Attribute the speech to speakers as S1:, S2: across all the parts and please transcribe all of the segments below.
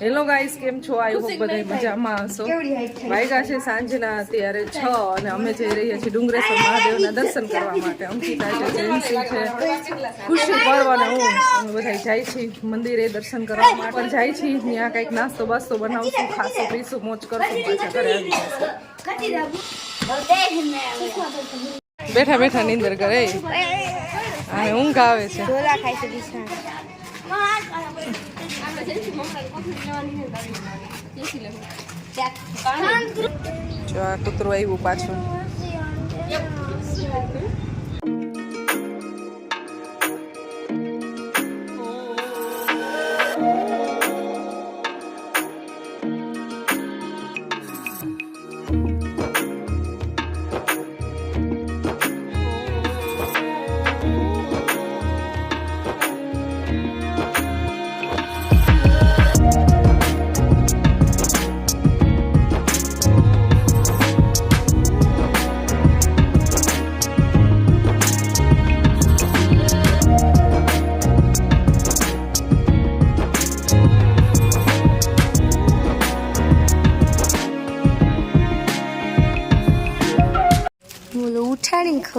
S1: Hello guys કેમ છો? I hope બધા મજામાં હશો. વાગ્યા છે? સાંજના અત્યારે છ અને અમે જઈ રહ્યા છીએ ડુંગરેશ્વર મહાદેવના દર્શન કરવા માટે. અંકિતા છે જયંતિ છે. ખુશી પર્વ અને હું. અમે બધા જાય છીએ મંદિરે દર્શન કરવા માટે. જાય છીએ ત્યાં કંઈક નાસ્તો બાસ્તો બનાવશું ખાશું પીશું મોજ કરશું પાછા ઘરે આવી બેઠા બેઠા નીંદર કરે. અને ઊંઘ આવે છે. જો આ કૂતરું આવ્યું પાછું.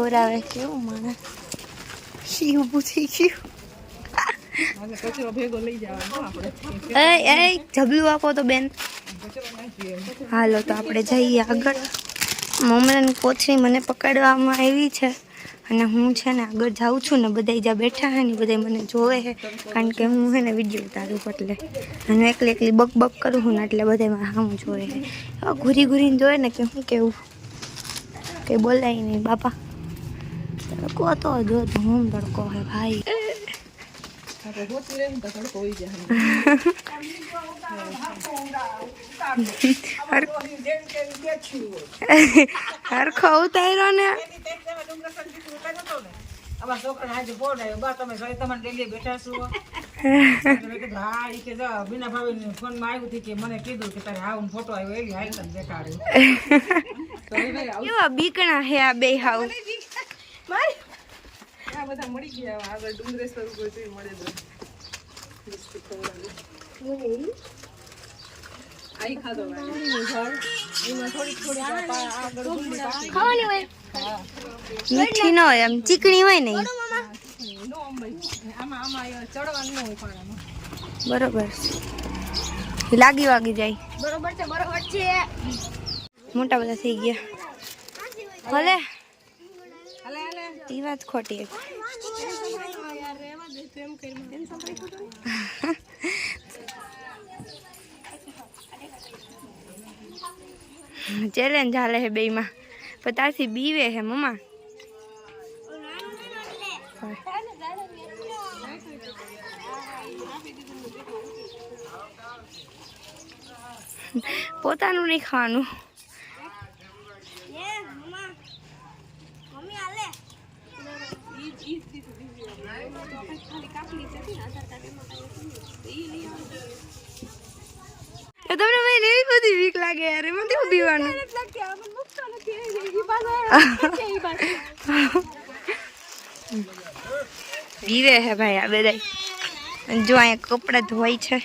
S2: ખવડાવે કેવું મને શી ઊભું થઈ ગયું જબલું આપો તો બેન હાલો તો આપણે જઈએ આગળ મમરાની કોથળી મને પકડવામાં આવી છે અને હું છે ને આગળ જાઉં છું ને બધા જ્યાં બેઠા હે ને બધા મને જોવે છે કારણ કે હું છે ને વીડિયો ઉતારું એટલે અને એકલી એકલી બક બક કરું છું ને એટલે બધા મારા સામું જોવે છે ઘૂરી ઘૂરીને જોવે ને કે હું કેવું કે બોલાય નહીં બાપા તડકો તો જો ધૂમ તડકો હે ભાઈ હરખો ઉતાર્યો ને
S3: અમારા છોકરાને આજે ફોન આવ્યો બા તમે સવારે તમારે ડેલી બેઠા છો હા કે જા બીના ભાભીને ફોનમાં આવ્યું હતું કે મને કીધું કે તારે આવું ફોટો આવ્યો એવી હાલ દેખાડ્યો
S2: બીકણા હે આ બે હાવ
S1: આ બધા મળી ગયા આગળ ડુંગરેશ્વર ઉપર જોઈ મળે તો. આઈ ખાધો એમાં થોડીક થોડીક આગળ
S2: ખાવાની હોય. મીઠી ન હોય આમ ચીકણી હોય ને ઈ.
S1: નો અંબાઈ. આમાં આમાં ચડવાનું ન હોય પાણામાં.
S2: બરોબર લાગી વાગી જાય.
S4: બરોબર છે બરોબર છે.
S2: મોટા બધા થઈ ગયા. ભલે. એ વાત ખોટી ચેલેન્જ હાલે હે બેયમાં. પણ તારથી બીવે હે મમ્મા. પોતાનું નહીં ખાવાનું એ તમને ભાઈ એવી બધી વીક લાગે યાર એમાં કેવું હે ભાઈ આ બધા જો અહીંયા કપડા ધોવાય છે.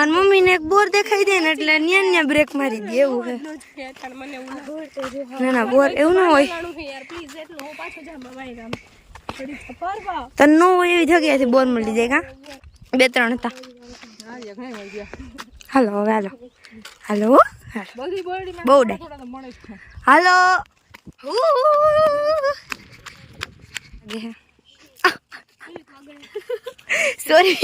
S2: મારી મમ્મીને એક બોર દેખાઈ દે ને એટલે ન્યા ન્યા બ્રેક મારી દે એવું હે. ના ના, બોર એવું ન હોય. તને ન હોય એવી જગ્યાએથી બોર મળી જાય કા? બે ત્રણ હતા. હાલો, હવે હાલો. હાલો બહુ ડાય હાલો. સોરી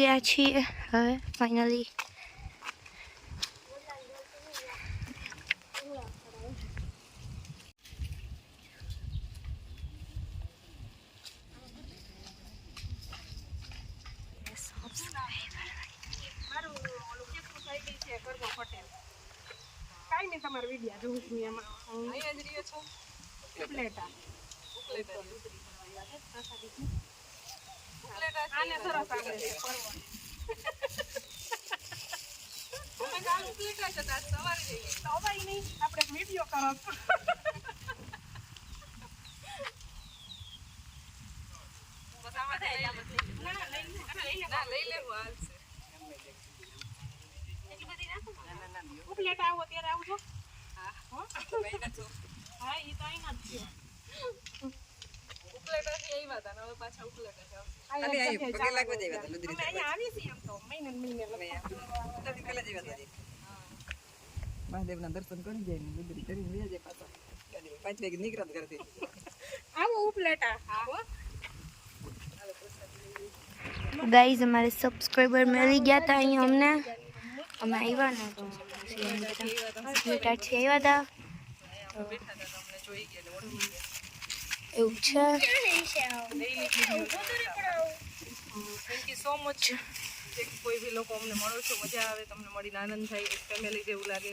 S2: ડુંગરેશ્વર પહોંચી ગયા છીએ હવે ફાઇનલી
S1: અહીંયા જ રહ્યો છો ઉપલેટા ઉપલેટા આને સરસ આવડે છે અમે કાલ ઉપલેટા તો સવારે જઈએ. સવારે નહીં. આપણે વીડિયો કરો બસ આમાં લઈ લેવું. ના, લઈ લેવું હાલશે. ઉપલેટા આવો ત્યારે આવજો. હા. એ તો અહીંના જ છે ઉપલેટાથી આવ્યા હતા હવે પાછા ઉપલેટા જાવ અમે અહીંયા આવી છીએ એમ તો મહિને મહિને લગભગ.
S4: મહાદેવના દર્શન કરી જાય ને ગુદરી કરીને વયા જાય પાછા ગાડી પાંચ વાગે નીકળ્યા ઘરથી
S1: આવો ઉપલેટા આવો
S2: ગાઈઝ અમારે સબસ્ક્રાઈબર મળી ગયા હતા અહીંયા અમને અમે આવ્યા ને તો પછી એમ બધા બેટાથી આવ્યા હતા
S1: બેઠા હતા તો અમને જોઈ ગયા ને ઓળખી ગયા
S2: એવું છે
S1: થેન્ક યુ સો મચ જે કોઈ બી લોકો અમને મળો છો મજા આવે તમને મળીને આનંદ થાય એક ફેમિલી જેવું લાગે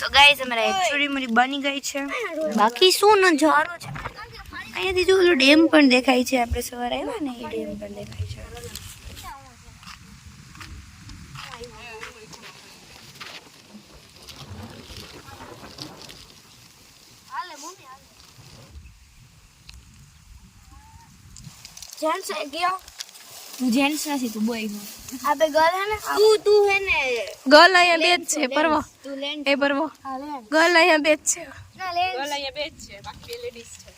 S1: તો
S2: ગાઈઝ અમારે એકચુઅલી મારી બની ગઈ છે. બાકી શું નજારો છે. અહીંયાથી જો ઓલો ડેમ પણ દેખાય છે. આપણે સવારે આવ્યા ને એ ડેમ પણ દેખાય છે. જેન્ટ્સ ગયો. જેન્ટ્સ નથી તું બોય આપે ગર્લ હે ને? તું તું હે ને?
S5: ગર્લ અહીંયા બે જ છે પરવો.
S2: તું
S5: એ પરવો.
S2: હા
S5: ગર્લ અહીંયા બે જ છે.
S1: ગર્લ અહીંયા બે જ છે બાકી બે લેડીઝ છે.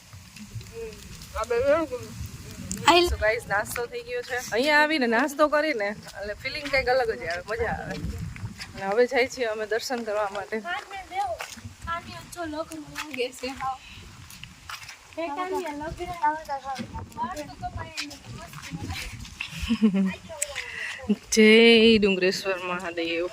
S1: સો ગાઈસ નાસ્તો થઈ ગયો છે. અહીંયા આવીને નાસ્તો કરીને એટલે ફિલિંગ કંઈક અલગ જ આવે મજા આવે. અને હવે જાય છીએ અમે દર્શન કરવા માટે. જય ડુંગરેશ્વર મહાદેવ.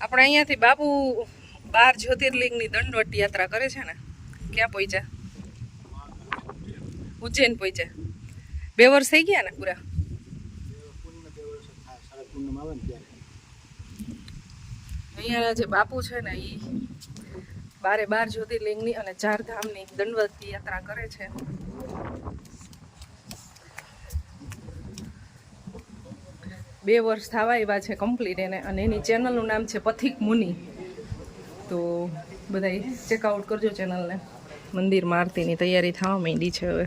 S1: આપણે અહીંયાથી બાપુ બાર જ્યોતિર્લિંગની દંડવટ યાત્રા કરે છે ને? ક્યાં પહોંચ્યા? ઉજ્જૈન પહોંચ્યા. બે વર્ષ થઈ ગયા ને પૂરા? અહીંયાના જે બાપુ છે ને એ બારે બાર જ્યોતિર્લિંગની અને ચાર ધામની દંડવત યાત્રા કરે છે. બે વર્ષ થવા એવા છે કમ્પ્લીટ એને અને એની ચેનલનું નામ છે પથિક મુનિ. તો બધાય ચેકઆઉટ કરજો ચેનલને મંદિર આરતીની તૈયારી થવા માંડી છે હવે.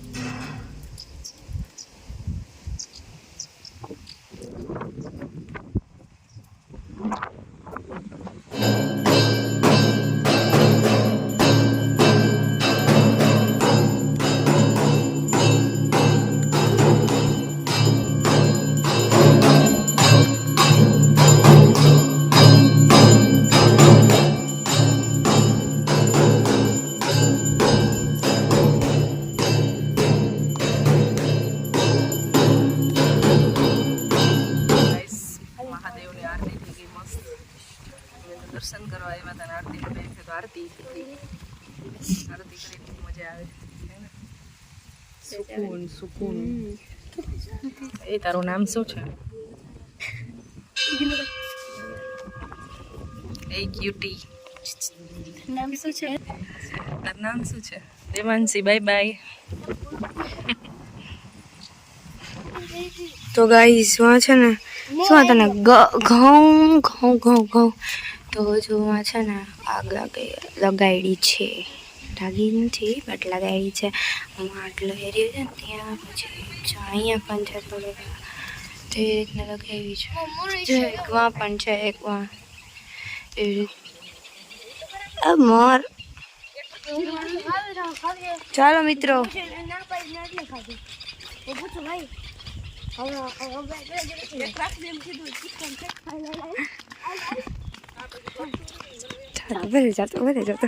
S1: સુકૂન સુકૂન. એ તારું નામ શું છે? એ ક્યુટી
S5: નામ શું છે?
S1: તારું નામ શું છે? દેવાંશી બાય બાય
S2: તો ગાઈસ વાં છે ને? શું તને? ઘઉં ઘઉં ઘઉં ઘઉં તો જો માં છે ને આગ લાગી લગાડી છે. લાગી નથી બટ લગાવી છે. હું આટલો એરિયો છે ને, ત્યાં પછી અહીંયા પણ છે થોડુંક. તે રીતના લગાવી છે. એકમાં પણ છે એકમાં એ રીત. મોર. ચાલો મિત્રો. ચાલો જતો બધે જતો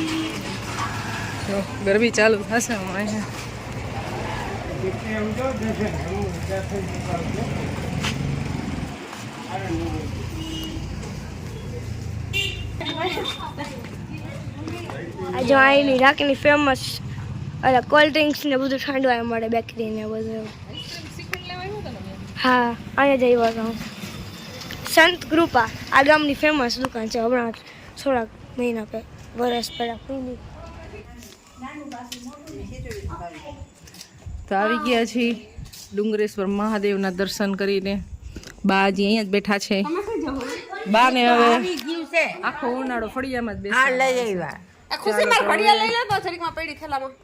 S1: ગરબી ચાલુ થશે અહીંયા.
S2: આજે અહીંની રાખીની ફેમસ અરે કોલ્ડ ડ્રિંક્સ ને બધું ઠંડુ આવે મળે બેકરી ને બધું હા, અહીંયા જઈ હતો સંત કૃપા, આ ગામની ફેમસ દુકાન છે હમણાં થોડાક મહિના પે વરસ પહેલા ખુલી.
S1: તો આવી ગયા છીએ ડુંગરેશ્વર મહાદેવના દર્શન કરીને. બાજી અહીંયા જ બેઠા છે. બા ને હવે આખો ઉનાળો ફળિયામાં જ બેસા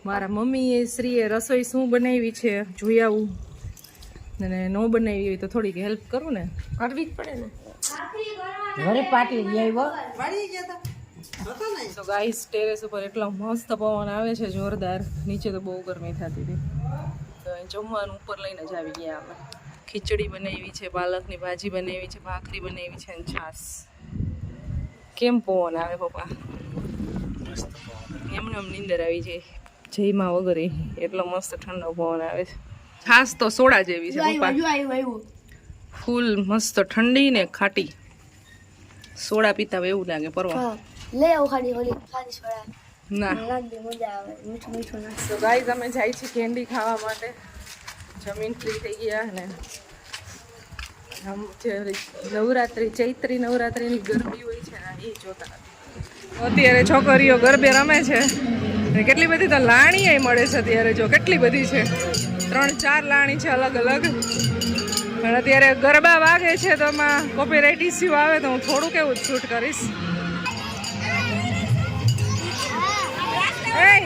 S1: મારા મમ્મીએ શ્રીએ રસોઈ શું બનાવી છે જોઈ આવું. અને ન બનાવી હોય તો થોડીક હેલ્પ કરું ને.
S3: કરવી જ પડે ને. આવ્યો.
S1: તો ગાઈસ ટેરેસ ઉપર એટલો મસ્ત પવન આવે છે જોરદાર. નીચે તો બહુ ગરમી થતી હતી. તો જમવાનું ઉપર લઈને જ આવી ગયા અમે. ખીચડી બનાવી છે પાલકની ભાજી બનાવી છે ભાખરી બનાવી છે અને છાશ. કેમ પવન આવે પપ્પા? એમને એમ નીંદર આવી જાય. જયમાં વગર એટલો મસ્ત ઠંડો પવન આવે છે. છાશ તો સોડા જેવી છે પપ્પા. ફૂલ મસ્ત ઠંડી ને ખાટી. સોડા પીતા હોય એવું લાગે પરવા.
S2: લે ખાલી હોલી ખાલી છોડા.
S1: ના.
S2: મજા આવે મીઠું મીઠું ના.
S1: તો ગાઈઝ અમે જાય છે કેન્ડી ખાવા માટે. જમીન ફ્રી થઈ ગયા અને આમ જે નવરાત્રી ચૈત્રી નવરાત્રીની ગરબી હોય છે ને એ જોતા અત્યારે છોકરીઓ ગરબે રમે છે. ને કેટલી બધી તો લાણીએ મળે છે અત્યારે જો કેટલી બધી છે. ત્રણ ચાર લાણી છે અલગ અલગ. પણ અત્યારે ગરબા વાગે છે તો એમાં કોપીરાઇટ ઇસ્યુ આવે તો હું થોડુંક એવું છૂટ કરીશ. এই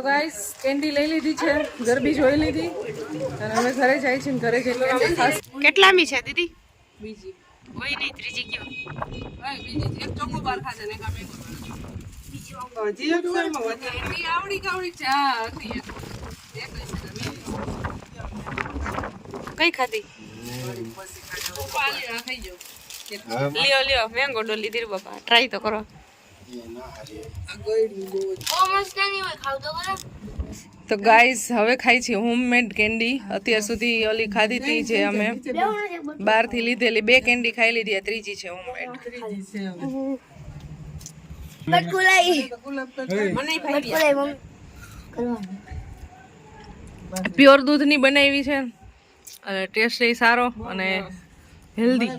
S1: સો ગાઈસ કેન્ડી લઈ લીધી છે ગરબી જોઈ લીધી. અને અમે ઘરે જાય છે ઘરે જઈને ખાસ
S5: કેટલામી છે દીદી?
S1: બીજી.
S5: કોઈ નહીં ત્રીજી કયો
S1: ભાઈ બીજી એક ચોકો બાર ખાશે ને એક આ મેંગો કેન્ડી આવડી કાવડી ચા હતી એક. એક.
S5: કઈ ખાધી. લ્યો. લ્યો મેંગો ડોલી દીર બાપા. ટ્રાય તો કરો.
S1: તો ગાઈઝ હવે ખાઈ છીએ હોમમેડ કેન્ડી અત્યાર સુધી ઓલી ખાધી હતી જે અમે બહારથી લીધેલી. બે કેન્ડી ખાઈ લીધી ત્રીજી છે હોમમેડ પ્યોર દૂધની બનાવી છે. અને ટેસ્ટ સારો અને હેલ્ધી